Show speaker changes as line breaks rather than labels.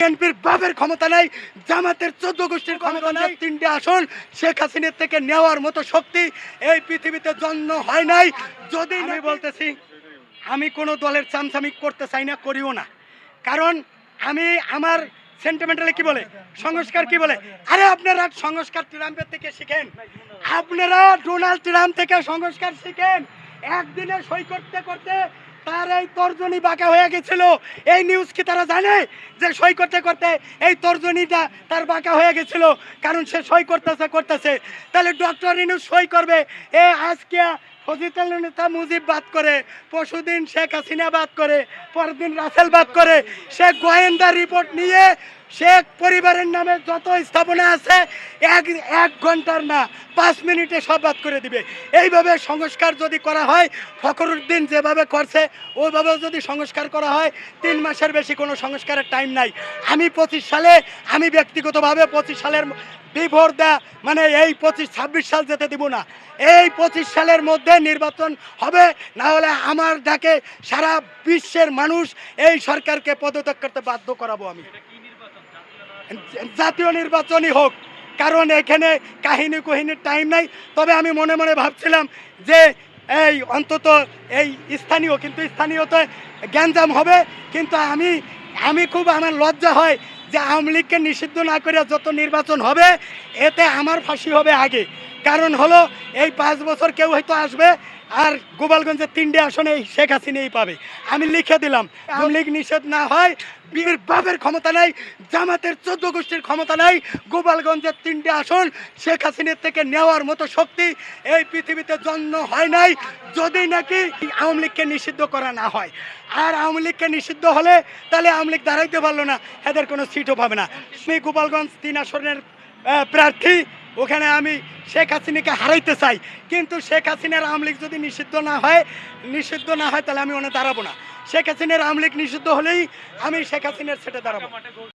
বিএনপির বাপের ক্ষমতা নাই জামাতের চোদ্দ গোষ্ঠীর ক্ষমতা নাই। তিনটে আসন শেখ হাসিনার থেকে নেওয়ার মতো শক্তি এই পৃথিবীতে জন্ম হয় নাই। যদি আমি বলতেছি আমি কোনো দলের চামচামি করতে চাই না করিও না। কারণ আমি আমার সেন্টিমেন্টালি কি বলে? সংস্কার কি বলে? আরে আপনারা সংস্কার ট্রাম্পের থেকে শিখেন। আপনারা ডোনাল্ড ট্রাম্প থেকে সংস্কার শিখেন। একদিনে সই করতে করতে তার এই তর্জনী বাঁকা হয়ে গেছিল। এই নিউজ কি তারা জানে যে সই করতে করতে এই তর্জনীটা তার বাঁকা হয়ে গেছিল? কারণ সে সই করতেছে করতেছে। তাহলে ডক্টর ইনুস সই করবে। এ আজকে ফজিতুল নেতা মুজিব বাদ করে, পরশুদিন শেখ হাসিনা বাদ করে, পরদিন রাসেল বাদ করে, সে গোয়েন্দা রিপোর্ট নিয়ে শেখ পরিবারের নামে যত স্থাপনা আছে, এক এক ঘণ্টার না, পাঁচ মিনিটে সব বাদ করে দিবে। এইভাবে সংস্কার যদি করা হয়, ফখরুদ্দিন যেভাবে করছে ওইভাবে যদি সংস্কার করা হয়, তিন মাসের বেশি কোনো সংস্কারের টাইম নাই। আমি পঁচিশ সালে, আমি ব্যক্তিগতভাবে পঁচিশ সালের বিভোর দা মানে এই পঁচিশ ছাব্বিশ সাল যেতে দিব না। এই পঁচিশ সালের মধ্যে নির্বাচন হবে না হলে আমার ডাকে সারা বিশ্বের মানুষ এই সরকারকে পদত্যাগ করতে বাধ্য করাবো আমি। জাতীয় নির্বাচনই হোক কারণ এখানে কাহিনী কুহিনীর টাইম নাই। তবে আমি মনে মনে ভাবছিলাম যে এই অন্তত এই স্থানীয় কিন্তু স্থানীয়তে গ্যাঞ্জাম হবে কিন্তু আমি আমি খুব আমার লজ্জা হয় যে আওয়ামী লীগকে নিষিদ্ধ না করে যত নির্বাচন হবে এতে আমার ফাঁসি হবে আগে। কারণ হলো, এই পাঁচ বছর কেউ হয়তো আসবে আর গোপালগঞ্জের তিনটে আসনে শেখ হাসিনাই পাবে। আমি লিখে দিলাম আওয়ামী লীগ নিষেধ না হয়, বীর বাপের ক্ষমতা নাই, জামাতের চোদ্দ গোষ্ঠীর ক্ষমতা নাই গোপালগঞ্জের তিনটে আসন শেখ হাসিনার থেকে নেওয়ার মতো শক্তি এই পৃথিবীতে জন্ম হয় নাই, যদি নাকি আওয়ামী লীগকে নিষিদ্ধ করা না হয়। আর আওয়ামী লীগকে নিষিদ্ধ হলে তাহলে আওয়ামী লীগ দাঁড়াইতে পারল না, এদের কোনো সিটও পাবে না। গোপালগঞ্জ তিন আসনের প্রার্থী ওখানে আমি শেখ হাসিনাকে হারাইতে চাই। কিন্তু শেখ হাসিনার আমলিক যদি নিষিদ্ধ না হয়, নিষিদ্ধ না হয়, তাহলে আমি ওখানে দাঁড়াবো না। শেখ হাসিনার আমলিক নিষিদ্ধ হলেই আমি শেখ হাসিনার সেটা দাঁড়াবো।